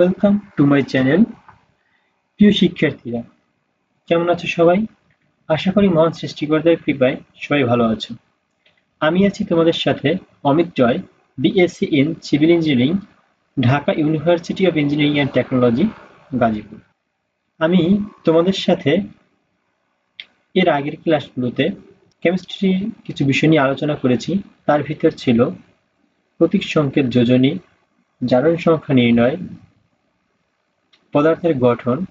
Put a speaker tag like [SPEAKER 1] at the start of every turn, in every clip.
[SPEAKER 1] Welcome to my channel প্রিয় শিক্ষার্থীরা। কেমন আছো সবাই? আশা করি মহান সৃষ্টিকর্তার কৃপায় সবাই ভালো আছো। আমি আছি তোমাদের সাথে Amit Joy BSc in civil engineering Dhaka University of Engineering and Technology Gazipur. আমি তোমাদের সাথে এর আগের ক্লাসগুলোতে কেমিস্ট্রি কিছু বিষয় নিয়ে আলোচনা করেছি। তার ভিতর ছিল প্রতীক সংকেত যোজনী, জারণ সংখ্যা নির্ণয় পদার্থের গঠন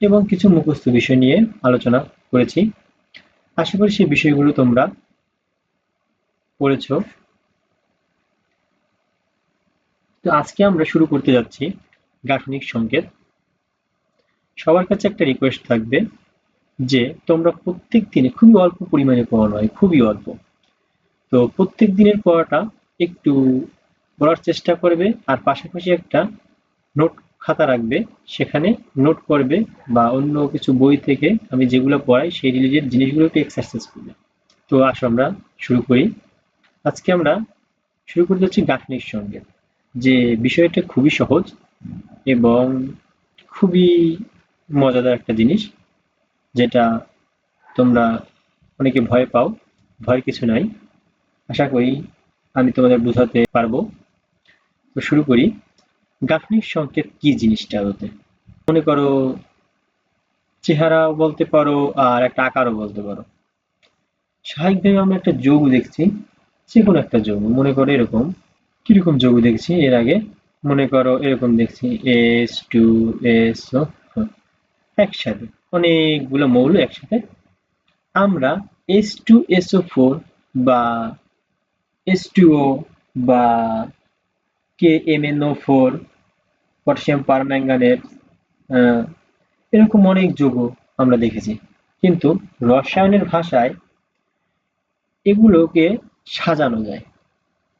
[SPEAKER 1] এবং কিছু মুখস্থ বিষয় নিয়ে আলোচনা করেছি। আশা করি সেই বিষয়গুলো তোমরা পড়েছ। তো আজকে আমরা শুরু করতে যাচ্ছি গাঠনিক সংকেত। সবার কাছে একটা রিকোয়েস্ট থাকবে যে, তোমরা প্রত্যেক দিনে খুবই অল্প পরিমাণে পড়ানো হয়, খুবই অল্প। তো প্রত্যেক দিনের পড়াটা একটু পড়ার চেষ্টা করবে, আর পাশাপাশি একটা নোট খাতা রাখবে, সেখানে নোট করবে বা অন্য কিছু বই থেকে আমি যেগুলো পড়াই সেই রিলেটেড জিনিসগুলো একটু এক্সারসাইজ করবে। তো আসো আমরা শুরু করি। আজকে আমরা শুরু করতে হচ্ছে গাঠনিক সঙ্গে, যে বিষয়টা খুবই সহজ এবং খুবই মজাদার একটা জিনিস যেটা তোমরা অনেকে ভয় পাও, ভয় কিছু নাই। আশা করি আমি তোমাদের বোঝাতে পারব। তো শুরু করি। গাঠনিক সংকেত কি জিনিসটা হতে মনে করো, চেহারাও বলতে পারো আর একটা আকারও বলতে পারো। স্বাভাবিকভাবে আমরা একটা যোগ দেখছি, যে কোনো একটা যোগ, মনে করো এরকম। কীরকম যোগ দেখছি? এর আগে মনে করো এরকম দেখছি, এস, টু, এস একসাথে, অনেকগুলো মৌল একসাথে। আমরা S two S O four বা এস টু ও বা K M N O four potassium permanganate এরকম অনেক যৌগ আমরা দেখেছি। কিন্তু রসায়নের ভাষায় এগুলোকে সাজানো যায়।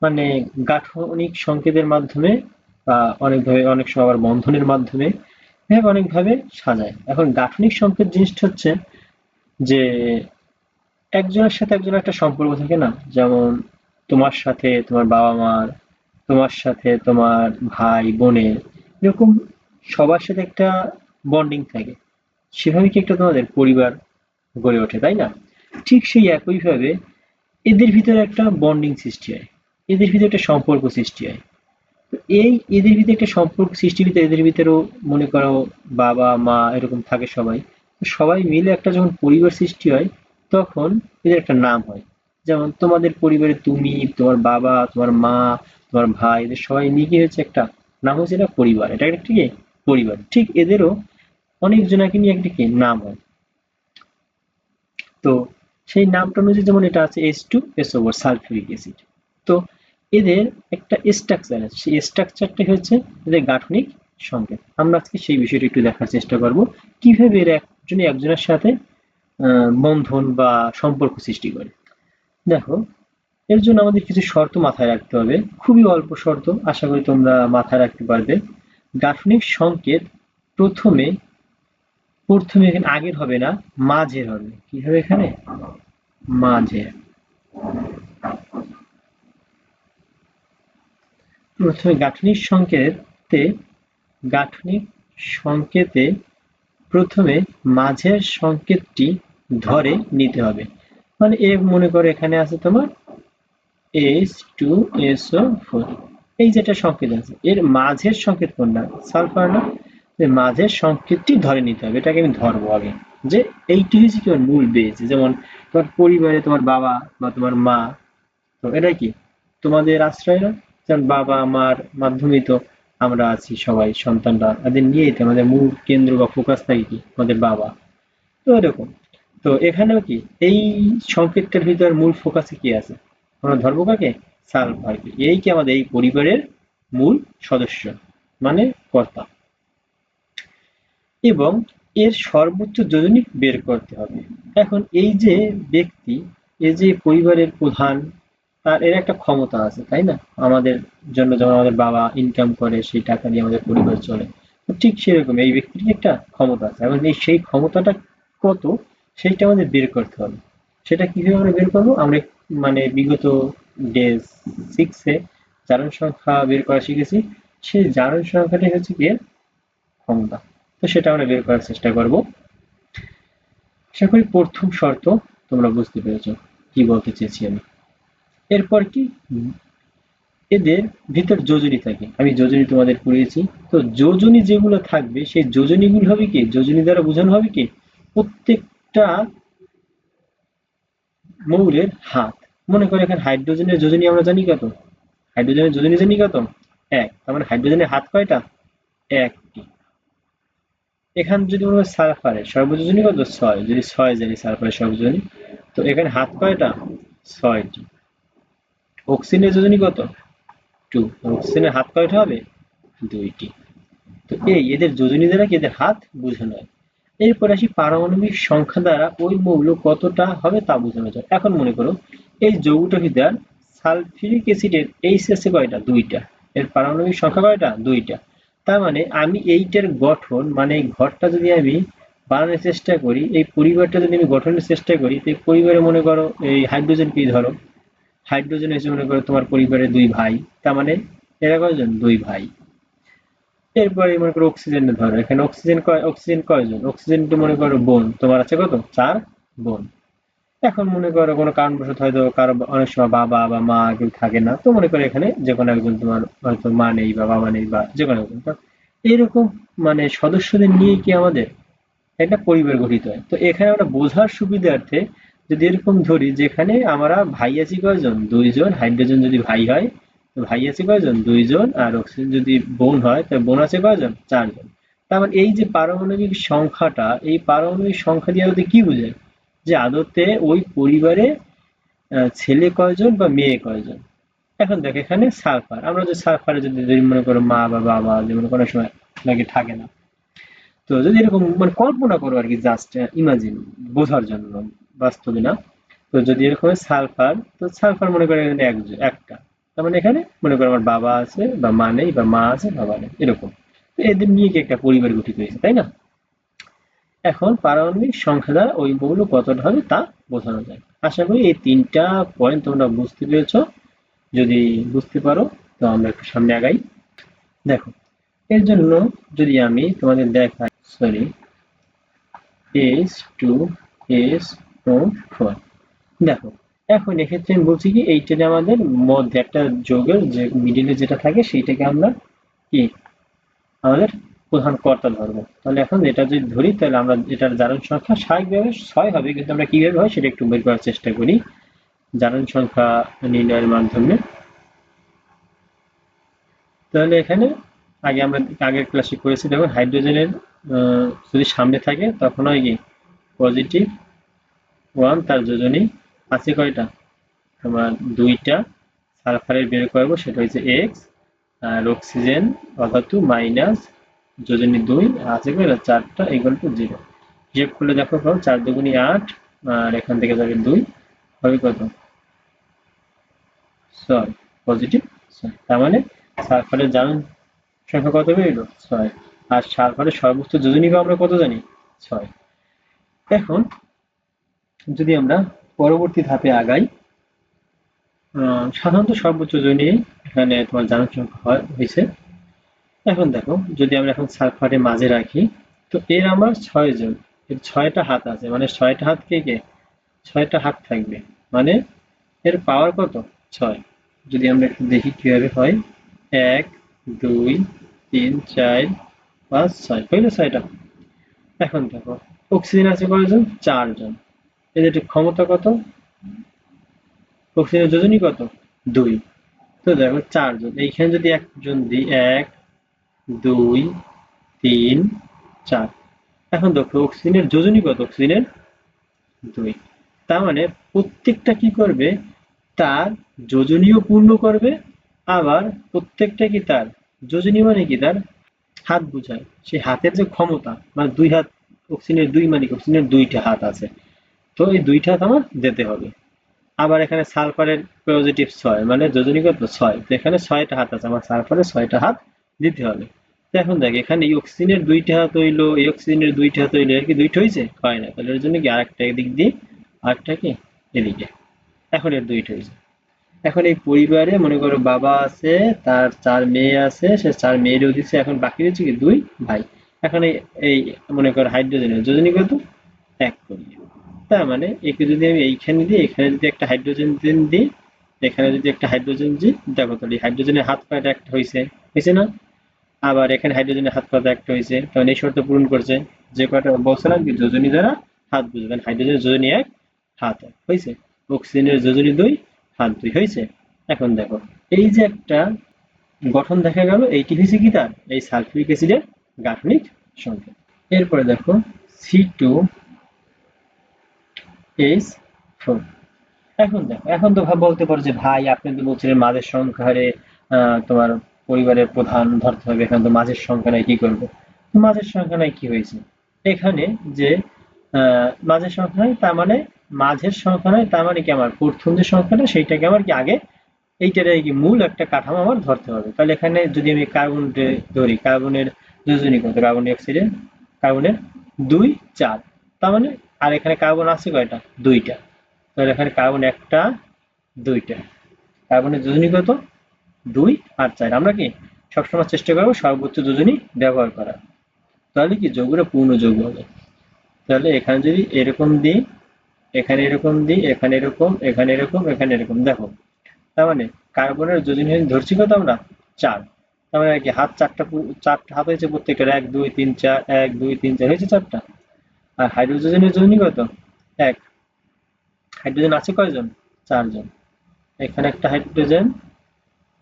[SPEAKER 1] মানে গাঠনিক সংকেতের মাধ্যমে বা অনেকভাবে অনেক সময় আবার বন্ধনের মাধ্যমে এভাবে অনেকভাবে সাজায়। এখন গাঠনিক সংকেত জিনিসটা হচ্ছে যে একজনের সাথে একজনের একটা সম্পর্ক থাকে না? যেমন তোমার সাথে তোমার বাবা মার তোমার সাথে, তোমার ভাই, বোনের, এরকম সবার সাথে একটা বন্ডিং থাকে। সেভাবে কি একটা তোমাদের পরিবার গড়ে ওঠে, তাই না? ঠিক সেই একইভাবে এদের ভিতরে একটা বন্ডিং সৃষ্টি হয়, এদের ভিতরে একটা সম্পর্ক সৃষ্টি হয়। এই এদের ভিতরে একটা সম্পর্ক সৃষ্টি ভিতরে এদের ভিতরেও মনে করো বাবা, মা এরকম থাকে সবাই। সবাই মিলে একটা যখন পরিবার সৃষ্টি হয়, তখন এদের একটা নাম হয়। যেমন তোমাদের পরিবারে তুমি, তোমার বাবা, তোমার মা তোমার ভাই, এদের সবাই কি হচ্ছে একটা, নাম হচ্ছে এটা পরিবার। এটা একটা কি? পরিবার। ঠিক এদেরও অনেক জনাকে নিয়ে একটা কি? নাম হয়। তো সেই নামটা অনুযায়ী যেমন এটা আছে S two S over sulphuric acid তো এদের একটা স্ট্রাকচার আছে। সেই স্ট্রাকচারটা হচ্ছে এদের গাঠনিক সংকেত। আমরা আজকে সেই বিষয়টা একটু দেখার চেষ্টা করব। কীভাবে এরা একজনে একজনের সাথে বন্ধন বা সম্পর্ক সৃষ্টি করে। দেখো এর জন্য আমাদের কিছু শর্ত মাথায় রাখতে হবে। খুবই অল্প শর্ত, আশা করি তোমরা মাথায় রাখতে পারবে। গাঠনিক সংকেত প্রথমে প্রথমে এখানে আগের হবে না, মাঝের হবে। কি হবে এখানে? মাঝে প্রথমে গাঠনিক সংকেতে গাঠনিক সংকেতে প্রথমে মাঝের সংকেতটি ধরে নিতে হবে। মানে এ মনে করো এখানে আছে তোমার এস টু এসও ফোর এই যেটা সংকেত আছে, এর মাঝের সংকেত কোনটা? সালফার না মাঝের সংকেতটি ধরে নিতে হবে, এটাকে আমি ধরবো আগে। যে এইটি হচ্ছে কি মূল বেজ যেমন তোমার পরিবারে তোমার বাবা বা তোমার মা, তো এটা কি? তোমাদের আশ্রয় না? যেমন বাবা, মার মাধ্যমেই তো আমরা আছি সবাই, সন্তানরা, তাদের নিয়েই তো আমাদের মূল কেন্দ্র বা ফোকাস থাকে কি? আমাদের বাবা। তো এরকম। তো এখানেও কি? এই সংকেতটার ভিতর মূল ফোকাসে কি আছে? আমরা ধরবো কাকে? সালফারকে এই কি আমাদের এই পরিবারের মূল সদস্য মানে কর্তা। এবং এর সর্বোচ্চ যোজনী বের করতে হবে। এখন এই যে ব্যক্তি, এই যে পরিবারের প্রধান, তার এর একটা ক্ষমতা আছে, তাই না? আমাদের জন্য যেমন আমাদের বাবা ইনকাম করে, সেই টাকা দিয়ে আমাদের পরিবার চলে ঠিক সেরকম এই ব্যক্তির একটা ক্ষমতা আছে। এবং সেই ক্ষমতাটা কত, সেইটা আমাদের বের করতে হবে। সেটা কীভাবে আমরা বের করব? আমরা মানে বিগত ডে সিক্সে চারণ সংখ্যা বের করা শিখেছি। সেই জারণ সংখ্যাটাই হচ্ছে কি ক্ষমতা তো সেটা আমরা বের করার চেষ্টা করব। আশা করি প্রথম শর্ত তোমরা বুঝতে পেরেছ কি বলতে চেয়েছি আমি। এরপর কি? এদের ভিতর যোজনী থাকে। আমি যোজনী তোমাদের পড়িয়েছি। তো যোজনী যেগুলো থাকবে, সেই যোজনীগুলো হবে কি? যোজনী দ্বারা বোঝানো হবে কি? প্রত্যেকটা মৌলের হাত। মনে করো এখানে হাইড্রোজেনের যোজনী আমরা জানি কত? হাইড্রোজেনের যোজনী জানি কত? এক। তার মানে হাইড্রোজেনের হাত কয়টা? একটি। এখানে যদি মনে হয় সালফারের সর্বযোজনী কত? ছয়। যদি ছয় জানি সালফারের সর্বযোজনী, তো এখানে হাত কয়টা? ছয়টি। অক্সিজেনের যোজনী কত? টু। অক্সিজেনের হাত কয়টা হবে? দুইটি। তো এই এদের যোজনী দ্বারা কি এদের হাত বোঝানো হয় এরপর আসি পারমাণবিক সংখ্যা দ্বারা ওই মৌল কতটা হবে তা বোঝানো যায় এখন মনে করো, এই যৌগটার ভিতর সালফিউরিক অ্যাসিডের এইচ আছে কয়টা? দুইটা। এর পারমাণবিক সংখ্যা কয়টা? দুইটা। তার মানে আমি এইটার গঠন মানে এই ঘরটা যদি আমি বানানোর চেষ্টা করি, এই পরিবারটা যদি আমি গঠনের চেষ্টা করি, তো এই পরিবারে মনে করো এই হাইড্রোজেন কি ধরো? হাইড্রোজেন এসে মনে করো তোমার পরিবারে দুই ভাই। তার মানে এরা কয়জন? দুই ভাই। এরপরে মনে করো অক্সিজেন ধরো। এখানে অক্সিজেন অক্সিজেন কয়জন? অক্সিজেন তো মনে করো বোন। তোমার আছে কত? চার বোন। এখন মনে করো কোনো কারণবশত হয়তো কারও অনেক সময় বাবা বা মা কেউ থাকে না, তো মনে করো এখানে যে কোনো একজন তোমার হয়তো মা নেই বা বাবা নেই বা যে কোনো একজন এরকম মানে সদস্যদের নিয়ে কি আমাদের একটা পরিবার গঠিত হয়? তো এখানে আমরা বোঝার সুবিধার্থে যদি এরকম ধরি, যেখানে আমরা ভাই আছি কয়জন? দুইজন। হাইড্রোজেন যদি ভাই হয় ভাই আছে কয়জন? দুইজন আর অক্সিজেন যদি বোন হয়, তো বোন আছে কয়জন? চারজন। তার মানে এই যে পারমাণবিক সংখ্যাটা, এই পারমাণবিক সংখ্যা দিয়ে আমাদের কি বোঝায়? যে আদতে ওই পরিবারে ছেলে কয়জন বা মেয়ে কয়জন? এখন দেখ, এখানে সালফার। আমরা যে সালফারে যদি মনে করো মা বা বাবা যেমন কোনো সময় নাকি থাকে না। তো যদি এরকম মানে কল্পনা করো আর কি জাস্ট ইমাজিন বোঝার জন্য, বাস্তবে না। তো যদি এরকম সালফার, তো সালফার মনে করে এখানে একজন, একটা। তার মানে এখানে মনে করো আমার বাবা আছে বা মা নেই বা মা আছে, বাবা নেই, এরকম। এদের নিয়ে কি একটা পরিবার গঠিত হয়েছে, তাই না? এখন পারমাণবিক সংখ্যা দ্বারা ওই মৌল কতটা হবে তা বোঝানো যায়। আশা করি এই তিনটা পয়েন্ট তোমরা বুঝতে পেরেছ। যদি বুঝতে পারো, তো আমরা একটু সামনে আগাই। দেখো, এর জন্য যদি আমি তোমাদের দেখাই sorry S two S O four দেখো এখন এক্ষেত্রে আমি বলছি কি, এইটা আমাদের মধ্যে একটা যোগের যে মিডিলে যেটা থাকে, সেইটাকে আমরা কি? আমাদের প্রধান কর্তা ধরবো। তাহলে এখন এটা যদি ধরি, তাহলে আমরা এটার জারণ সংখ্যা স্বাভাবিকভাবে ছয় হবে, কিন্তু আমরা কীভাবে হয় সেটা একটু বের করার চেষ্টা করি। জারণ সংখ্যা নির্ণয়ের মাধ্যমে। তাহলে এখানে আগে আমরা আগের ক্লাসে করেছি, দেখুন হাইড্রোজেনের যদি সামনে থাকে, তখন হয় কি? পজিটিভ ওয়ান তার যোজনী আছে কয়টা? তোমার দুইটা সালফারের বের করব, সেটা হচ্ছে এক্স আর অক্সিজেন অর্থাৎ মাইনাস যোজনী দুই আছে কয়টা? চারটা ইকুয়াল টু জিরো হিসেব করলে দেখো কত চার দুগুনি আট, আর এখান থেকে যাবে দুই, হবে কত? ছয় পজিটিভ ছয়। তার মানে সালফারের জারণ সংখ্যা কত বেরোলো ছয়। আর সালফারের সর্বোচ্চ যোজনী আমরা কত জানি? ছয়। এখন যদি আমরা পরবর্তী ধাপে আগাই। সাধারণত সর্বোচ্চ যোজনী এখানে তোমার হয়, হয়েছে। এখন দেখো, যদি আমরা এখন সালফারের মাঝে রাখি, তো এর আমার ছয় জন, এর ছয়টা হাত আছে মানে ছয়টা হাত কে কে? ছয়টা হাত থাকবে মানে এর পাওয়ার কত? ছয়। যদি আমরা একটু দেখি কীভাবে হয়, এক, দুই, তিন, চার, পাঁচ, ছয় হইল ছয়টা। এখন দেখো অক্সিজেন আছে কয়জন? চারজন। এদের ক্ষমতা কত? অক্সিজেনের যোজনী কত? দুই। তো দেখো, চারজন। এইখানে যদি একজন দিই, এক, দুই, তিন, চার। এখন দেখো, অক্সিজেনের যোজনী কত? অক্সিজেনের দুই। তার মানে প্রত্যেকটা কি করবে? তার যোজনীয় পূর্ণ করবে, আবার প্রত্যেকটা কি তার? যোজনী মানে কি? তার হাত বোঝায়। সেই হাতের যে ক্ষমতা মানে দুই হাত, অক্সিজেনের দুই মানে? অক্সিজেনের দুইটা হাত আছে। তো এই দুইটা হাত আমার দিতে হবে। আবার এখানে সালফারের পজিটিভ ছয় মানে যোজনী কত ছয়। তো এখানে ছয়টা হাত আছে, আমার সালফারের ছয়টা হাত দিতে হবে। তো এখন দেখ, এখানে এই অক্সিজেনের দুইটা হাত হইল, এই অক্সিজেনের দুইটা হাত হইল, এর কি দুইটা হয়েছে হয় না, তাহলে এর জন্য কি আরেকটা এদিক দিয়ে, আরেকটা কি এদিকে। এখন এর দুইটা হয়েছে এখন এই পরিবারে মনে করো বাবা আছে, তার চার মেয়ে আছে, সে চার মেয়েরও দিচ্ছে এখন বাকি রয়েছে কি দুই ভাই। এখন এই এই মনে করো হাইড্রোজেনের যোজনী কত এক করি। তার মানে একে যদি আমি এইখানে দিই, এখানে যদি একটা হাইড্রোজেন দিই, এখানে যদি একটা হাইড্রোজেন দিই দেখো তাহলে হাইড্রোজেনের হাত পাটা একটা হয়েছে হয়েছে না? আবার এখানে হাইড্রোজেনের হাত পাতা একটা হয়েছে তখন এই শর্ত পূরণ করছে, যে কটা বলছিলাম কি যোজনী দ্বারা হাত বুঝবে হাইড্রোজেনের যোজনী এক, হাত এক হয়েছে অক্সিজেনের যোজনী দুই, হাত দুই হয়েছে এখন দেখো, এই যে একটা গঠন দেখা গেল, এইটি হয়েছে কি তার? এই সালফিউরিক অ্যাসিডের গাঠনিক সংখ্যা এরপরে দেখো সি টু এইচ ফোর এখন দেখো, এখন তো বলতে পারো যে ভাই, আপনি তো বলছিলেন মাঝের সংখ্যা হারে তোমার পরিবারের প্রধান, ধরতে হবে এখানে তো মাঝের সংখ্যা নাই, কি করব? মাঝের সংখ্যা নাই, কি হয়েছে? এখানে যে মাঝের সংখ্যা নাই, তার মানে মাঝের সংখ্যা নয় তার মানে কি আমার প্রথম যে সংখ্যাটা, সেইটাকে আমার কি আগে, এইটার কি মূল একটা কাঠামো আমার ধরতে হবে। তাহলে এখানে যদি আমি কার্বন ধরি, কার্বনের যোজনী কত? কার্বন ডাইঅক্সাইডের, কার্বনের দুই চার। তার মানে আর এখানে কার্বন আছে কয়টা? দুইটা। তাহলে এখানে কার্বন একটা, দুইটা। কার্বনের যোজনী কত? দুই আর চার। আমরা কি সবসময় চেষ্টা করব সর্বোচ্চ যোজনী ব্যবহার করা তাহলে কি যৌগটা পূর্ণ যৌগ হবে। তাহলে এখানে যদি এরকম দিই, এখানে এরকম দিই, এখানে এরকম এখানে এরকম এখানে এরকম। দেখো, তার মানে কার্বনের যোজনী ধরছি কত আমরা? চার। তার মানে কি হাত চারটা চারটা হাত হয়েছে প্রত্যেকটার। এক, দুই, তিন, চার, এক, দুই, তিন, চার। হয়েছে চারটা? আর হাইড্রোজেনের যোজনী কত এক। হাইড্রোজেন আছে কয়জন? চারজন। এখানে একটা হাইড্রোজেন,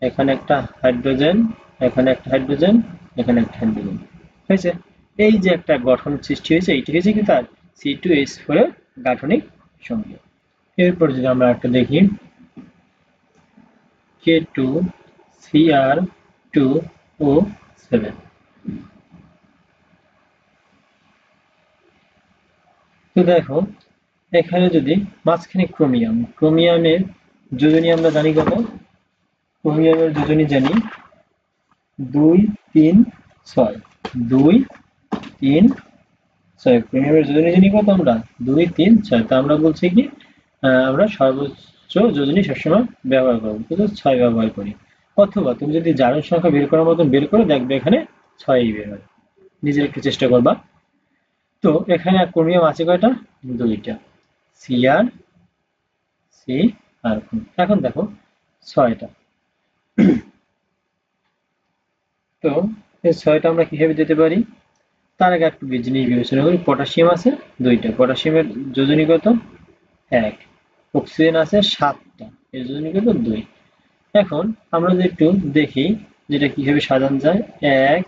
[SPEAKER 1] এখানে একটা হাইড্রোজেন, এখানে একটা হাইড্রোজেন, এখানে একটা হাইড্রোজেন। হয়েছে? এই যে একটা গঠন সৃষ্টি হয়েছে, এইটি হয়েছে কি তার? সি টু এইচ ফোর এর গাঠনিক সংখ্যা এরপর যদি আমরা একটা দেখি K two C R two O seven তো দেখো, এখানে যদি মাঝখানে ক্রোমিয়াম, ক্রোমিয়ামের যোজনী আমরা জানি কত? ক্রোমিয়ামের যোজনী জানি দুই, তিন, ছয়। দুই, তিন, ছয়। ক্রোমিয়ামের যোজনী জানি কত আমরা? দুই, তিন, ছয়। তা আমরা বলছি কি আমরা সর্বোচ্চ যোজনী সবসময় ব্যবহার করব। কিন্তু ছয় ব্যবহার করি। অথবা তুমি যদি জারণ সংখ্যা বের করার মতন বের করে দেখবে এখানে ছয়ই বের হয়। নিজের একটু চেষ্টা করবা। তো এখানে ক্রোমিয়াম আছে কয়টা? দুইটা। সি আর সি আর এখন দেখো, ছয়টা। তো এই ছয়টা আমরা কীভাবে দিতে পারি? তার আগে একটু জিনিস বিবেচনা করি। পটাশিয়াম আছে দুইটা। পটাশিয়ামের যোজনী কত? এক। অক্সিজেন আছে সাতটা। এর যোজনী কত? দুই। এখন আমরা যদি একটু দেখি যেটা কীভাবে সাজানো যায়। এক,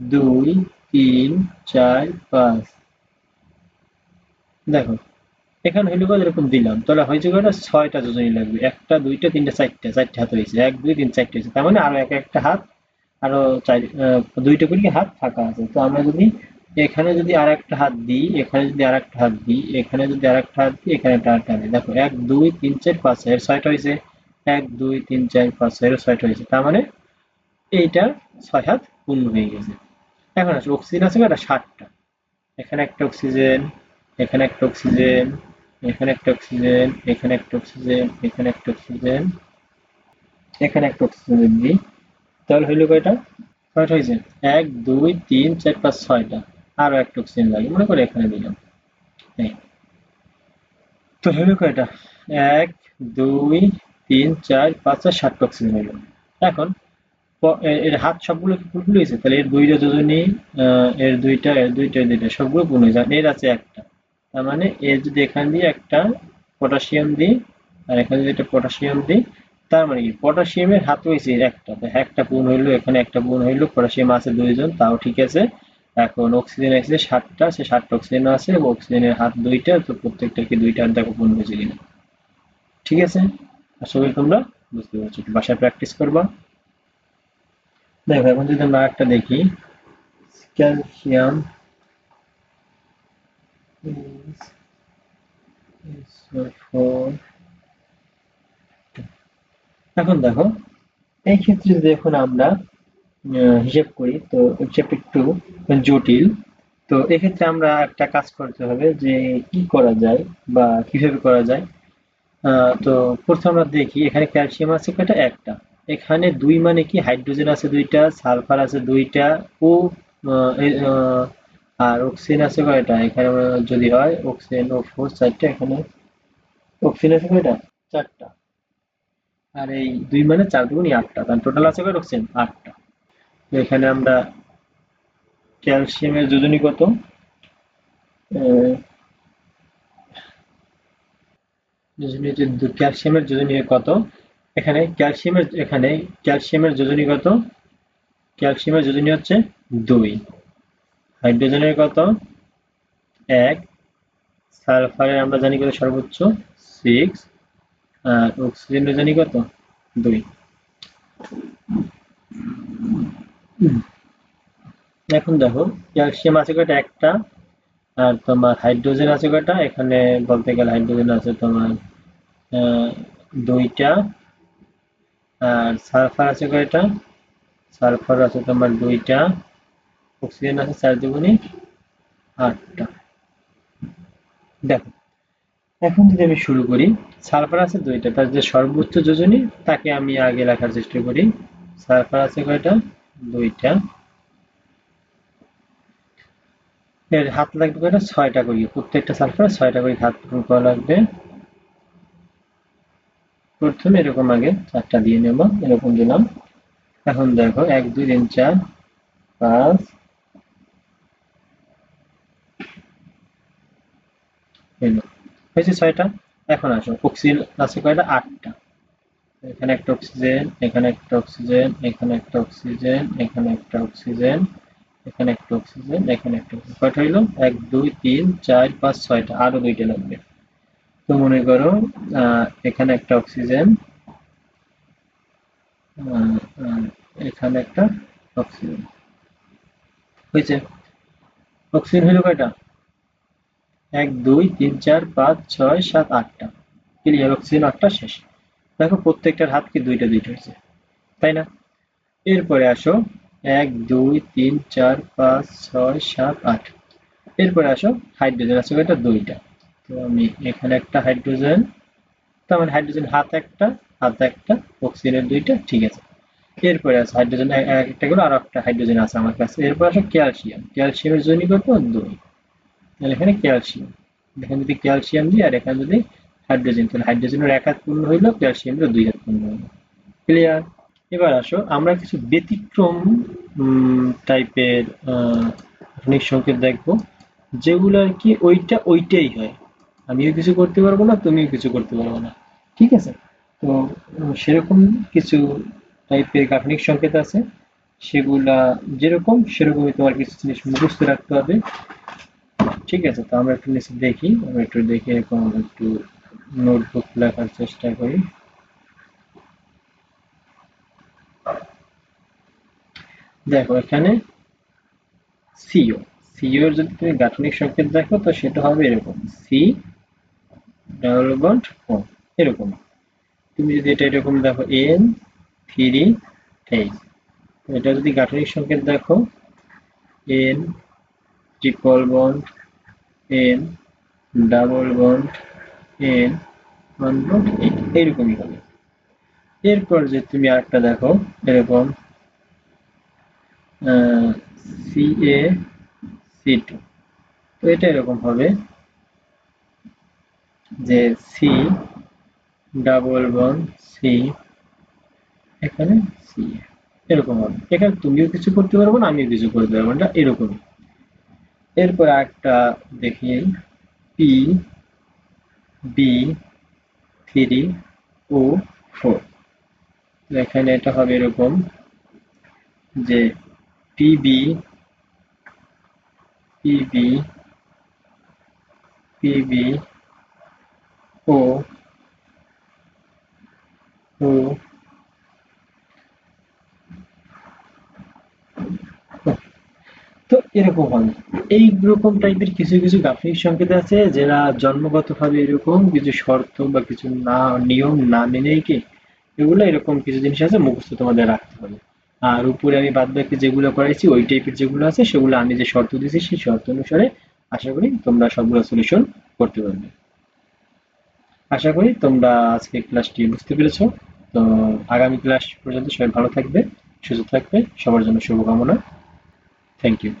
[SPEAKER 1] দুই তিন, চার, পাঁচ। দেখো, এখানে হইল কত এরকম দিলাম? তাহলে হয়েছে কয়টা ছয়টা যোজনী লাগবে। একটা, দুইটা, তিনটা, চারটা। চারটে হাত হয়েছে। এক, দুই, তিন, চারটে হয়েছে। তার মানে আরও এক, একটা হাত, আরও চার দুইটা করে হাত ফাঁকা আছে। তো আমরা যদি এখানে যদি আর একটা হাত দিই, এখানে যদি আর একটা হাত দিই, এখানে যদি আর একটা হাত দিই, এখানে একটা হাত দিই দেখো, এক, দুই, তিন, চার, পাঁচ, এর ছয়টা হয়েছে। এক, দুই, তিন, চার, পাঁচ, এর ছয়টা হয়েছে। তার মানে এইটা ছয় হাত পূর্ণ হয়ে গেছে। এখন আছে অক্সিজেন আছে কয়টা ষাটটা এখানে একটা অক্সিজেন এখানে একটা অক্সিজেন এখানে একটা অক্সিজেন এখানে একটা অক্সিজেন এখানে একটা অক্সিজেন এখানে একটা অক্সিজেন দিই তাহলে হইল কয়টা? কয়টা হয়েছে এক, দুই, তিন, চার, পাঁচ, ছয়টা। আরও একটা অক্সিজেন লাগে, মনে করে এখানে দিলাম। তো হইল কয়টা? এক, দুই, তিন, চার, পাঁচ আর সাতটা অক্সিজেন হইল। এখন এর হাত সবগুলো কি ফুলফুল হয়েছে? তাহলে এর দুইটা যোজনী এর দুইটা এর দুইটা দুইটা সবগুলো পূর্ণ হয়ে যায় এর আছে একটা। তার মানে এর যদি এখান দিয়ে একটা পটাশিয়াম দিই, আর এখানে যদি একটা পটাশিয়াম দিই, তার মানে কি? পটাশিয়ামের হাত হয়েছে এর একটা। একটা পূর্ণ হইল, এখানে একটা পূর্ণ হইল, পটাশিয়াম আছে দুইজন, তাও ঠিক আছে। এখন অক্সিজেন আছে সাতটা, সে সাতটা অক্সিজেন আছে অক্সিজেনের হাত দুইটা, তো প্রত্যেকটা কি দুইটা দেখো পূর্ণ হয়েছে কিনা। ঠিক আছে? আশা করি তোমরা বুঝতে পারছ বাসায় প্র্যাকটিস করবা। দেখো এখন যদি আমরা একটা দেখি ক্যালসিয়াম এখন দেখো, এই ক্ষেত্রে যদি এখন আমরা হিসেব করি, তো হিসেবটা একটু জটিল, তো এক্ষেত্রে আমরা একটা কাজ করতে হবে যে কি করা যায় বা কীভাবে করা যায়। তো প্রথমে আমরা দেখি, এখানে ক্যালসিয়াম আছে কয়টা? একটা। এখানে দুই মানে কি? হাইড্রোজেন আছে দুইটা, সালফার আছে দুইটা, ও আর অক্সিজেন আছে কয়টা? এখানে যদি হয়, অক্সিজেন ও ফোর, চারটা, এখানে অক্সিজেন আছে কয়টা? চারটা। আর এই দুই মানে চার দুগুণই আটটা, তাহলে টোটাল আছে কয়টা অক্সিজেন? আটটা। এখানে আমরা ক্যালসিয়ামের যোজনী কত? ক্যালসিয়ামের যোজনী কত? এখানে ক্যালসিয়ামের এখানে ক্যালসিয়ামের যোজনী কত? ক্যালসিয়ামের যোজনী হচ্ছে দুই। হাইড্রোজেনের কত? এক। সালফারের আমরা জানি কত? সর্বোচ্চ সিক্স আর অক্সিজেনের জানি কত? দুই। এখন দেখো ক্যালসিয়াম আছে কয়টা? একটা। আর তোমার হাইড্রোজেন আছে কয়টা? এখানে বলতে গেলে হাইড্রোজেন আছে তোমার দুইটা। আর সালফার আছে কয়টা? সালফার আছে তোমার দুইটা। অক্সিজেন আছে চার দুগুণে আটটা। দেখো, এখন যদি আমি শুরু করি। সালফার আছে দুইটা, তার যে সর্বোচ্চ যোজনী, তাকে আমি আগে লেখার চেষ্টা করি। সালফার আছে কয়টা? দুইটা। এর হাত লাগবে কয়টা? ছয়টা করে। প্রত্যেকটা সালফার ছয়টা করে হাত করা লাগবে। প্রথমে এরকম আগে চারটা দিয়ে নেব, এরকম দিলাম। এখন দেখো, এক, দুই, তিন, চার, পাঁচ হয়েছে ছয়টা? এখন আসো, অক্সিজেন আছে কয়টা? আটটা। এখানে একটা অক্সিজেন, এখানে একটা অক্সিজেন, এখানে একটা অক্সিজেন, এখানে একটা অক্সিজেন, এখানে একটা অক্সিজেন, এখানে একটা কয়টা হইল? এক, দুই, তিন, চার, পাঁচ, ছয়টা। আরও দুইটা লাগবে। তো মনে করো এখানে একটা অক্সিজেন এখানে একটা অক্সিজেন। হয়েছে? অক্সিজেন হইল কয়টা? এক, দুই, তিন, চার, পাঁচ, ছয়, সাত, আটটা। ক্লিয়ার, অক্সিজেন আটটা শেষ। দেখো প্রত্যেকটার হাত কি দুইটা দুইটা হয়েছে। তাই না? এরপরে আসো। এক, দুই, তিন, চার, পাঁচ, ছয়, সাত, আট। এরপরে আসো, হাইড্রোজেন আছে কয়টা? দুইটা। তো আমি এখানে একটা হাইড্রোজেন তার মানে হাইড্রোজেন হাত একটা হাত একটা অক্সিজেনের দুইটা, ঠিক আছে। এরপরে আছে হাইড্রোজেন এক একটা করে আর একটা হাইড্রোজেন আছে আমার কাছে। এরপর আসো ক্যালসিয়াম ক্যালসিয়ামের জন্য কত দুই তাহলে এখানে ক্যালসিয়াম এখানে যদি ক্যালসিয়াম দিই আর এখানে যদি হাইড্রোজেন তাহলে হাইড্রোজেনের এক হাত পূর্ণ হইল ক্যালসিয়ামের দুই হাত পূর্ণ হইল। ক্লিয়ার এবার আসো, আমরা কিছু ব্যতিক্রম টাইপের সংকেত দেখব। যেগুলো আর কি ওইটা ওইটাই হয়। আমিও কিছু করতে পারব না, তুমিও কিছু করতে পারব না। ঠিক আছে? তো সেরকম কিছু টাইপের গাঠনিক সংকেত আছে। সেগুলা যেরকম, সেরকমই তোমার কিছু জিনিস মুখস্থ রাখতে হবে। ঠিক আছে? তো আমরা একটু নিচে দেখি, আমরা একটু দেখে এরকম একটু নোটবুক লেখার চেষ্টা করি। দেখো, এখানে সিও সিও এর যদি তুমি গাঠনিক সংকেত দেখো, তো সেটা হবে এরকম। সি ডাবল বন্ড ও এরকম। তুমি যদি এটা এরকম দেখো এন থ্রি এইচ এটা যদি গাঠনিক সংকেত দেখো N triple bond N double bond N one bond eight এইরকমই হবে। এরপর যে তুমি আরেকটা দেখো, এরকম সি এ সি টু তো এটা এরকম হবে যে সি ডাবল বন সি এখানে সি এরকম হবে। এখানে তুমিও কিছু করতে পারব না, আমিও কিছু করতে পারব না এরকমই এরপর একটা দেখি P B three O four এখানে এটা হবে এরকম যে P B P B P B O O তো এরকম হয়। এই রকম টাইপের কিছু কিছু গাঠনিক সংকেত আছে যারা জন্মগতভাবে এরকম কিছু শর্ত বা কিছু না, নিয়ম না মেনেই কি এগুলো এরকম কিছু জিনিস আছে মুখস্থ তোমাদের রাখতে হবে। আর উপরে আমি বাদ বাকি যেগুলো করাইছি, ওই টাইপের যেগুলো আছে, সেগুলো আমি যে শর্ত দিয়েছি, সেই শর্ত অনুসারে আশা করি তোমরা সবগুলো সলিউশন করতে পারবে। আশা করি তোমরা আজকে ক্লাসটি বুঝতে পেরেছ। তো আগামী ক্লাস পর্যন্ত সবাই ভালো থাকবে, সুস্থ থাকবে, সবার জন্য শুভকামনা। Thank you